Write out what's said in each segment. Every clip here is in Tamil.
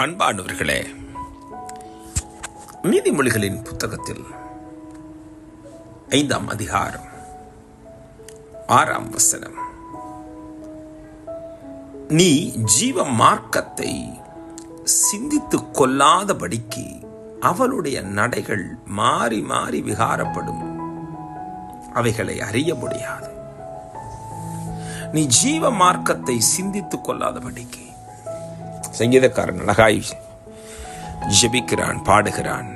அன்பானவர்களே நீதிமொழிகளின் புத்தகத்தில் ஐந்தாம் அதிகாரம் ஆறாம் வசனம். நீ ஜீவ மார்க்கத்தை சிந்தித்துக் கொள்ளாதபடிக்கு அவளுடைய நடைகள் மாறி மாறி விகாரப்படும். அவைகளை அறிய முடியாது. நீ ஜீவ மார்க்கத்தை சிந்தித்துக் கொள்ளாதபடிக்கு சங்கீதக்காரன் அழகாய் ஜெபிக்கிறான் பாடுகிறான்.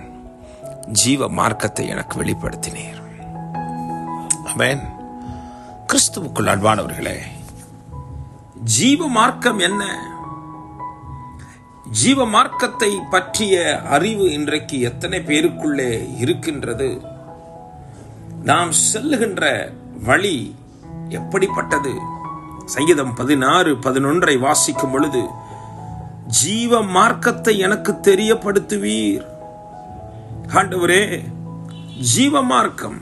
ஜீவ மார்க்கத்தை எனக்கு வெளிப்படுத்தினீர். அவன் கிறிஸ்துவுக்குள் அன்பானவர்களே ஜீவ மார்க்கம் என்ன? ஜீவ மார்க்கத்தை பற்றிய அறிவு இன்றைக்கு எத்தனை பேருக்குள்ளே இருக்கின்றது? நாம் செல்லுகின்ற வழி எப்படிப்பட்டது? சங்கீதம் பதினாறு பதினொன்றை வாசிக்கும் பொழுது ஜீவ மார்க்கத்தை எனக்கு தெரியப்படுத்துவீர். ஆண்டவரே ஜீவ மார்க்கம்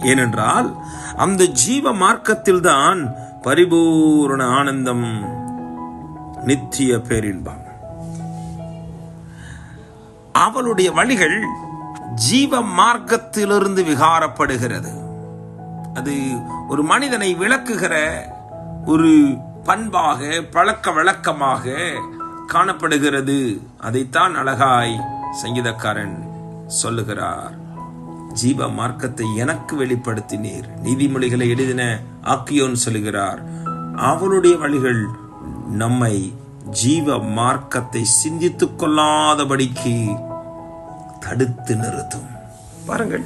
ஏனென்றால் அந்த ஜீவ மார்க்கத்தில் தான் பரிபூரண ஆனந்தம் நித்திய பேரின்பம். அவளுடைய வழிகள் ஜீவ மார்க்கத்திலிருந்து விகாரப்படுகிறது. அது ஒரு மனிதனை விளக்குகிற ஒரு பண்பாக பழக்க வழக்கமாக காணப்படுகிறது. அதைத்தான் அழகாய் சங்கீதக்காரன் சொல்லுகிறார். ஜீவ மார்க்கத்தை எனக்கு வெளிப்படுத்தினீர். நீதிமொழிகளை எழுதின ஆக்கியோன் சொல்லுகிறார். அவளுடைய வழிகள் நம்மை ஜீவ மார்க்கத்தை சிந்தித்துக் கொள்ளாதபடிக்கு தடுத்து நிறுத்தும். பாருங்கள்.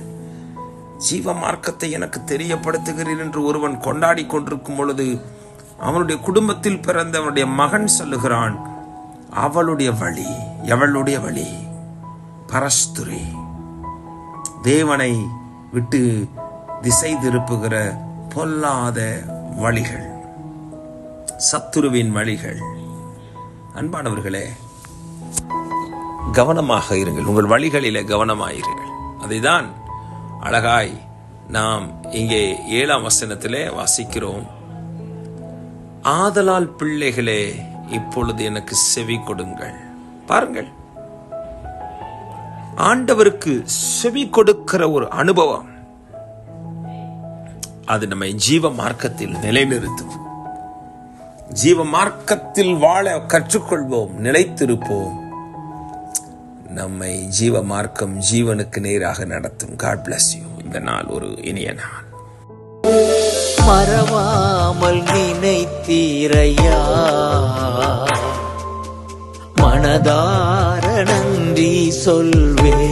ஜீவ மார்க்கத்தை எனக்கு தெரியப்படுத்துகிறீர் என்று ஒருவன் கொண்டாடி கொண்டிருக்கும் பொழுது அவனுடைய குடும்பத்தில் பிறந்த அவனுடைய மகன் சொல்லுகிறான். அவளுடைய வழி எவளுடைய வழி? பரஸ்துரி தேவனை விட்டு திசை திருப்புகிற பொல்லாத வழிகள் சத்துருவின் வழிகள். அன்பானவர்களே கவனமாக இருங்கள். உங்கள் வழிகளிலே கவனமாயிருங்கள். அதைதான் அழகாய் நாம் இங்கே ஏழாம் வசனத்திலே வாசிக்கிறோம். ஆதலால் பிள்ளைகளே இப்பொழுது எனக்கு செவி கொடுங்கள். பாருங்கள். ஆண்டவருக்கு செவி கொடுக்கிற ஒரு அனுபவம். அது நம்மை ஜீவ மார்க்கத்தில் நிலைநிறுத்தும். ஜீவ மார்க்கத்தில் வாழ கற்றுக்கொள்வோம் நிலைத்திருப்போம். நம்மை ஜீவ மார்க்கம் ஜீவனுக்கு நேராக நடத்தும். காட் பிளஸ் யூ இந்த நாள் ஒரு இனிய நாள். மறவாமல் நினைத்தீரையா மனதார நன்றி சொல்வே.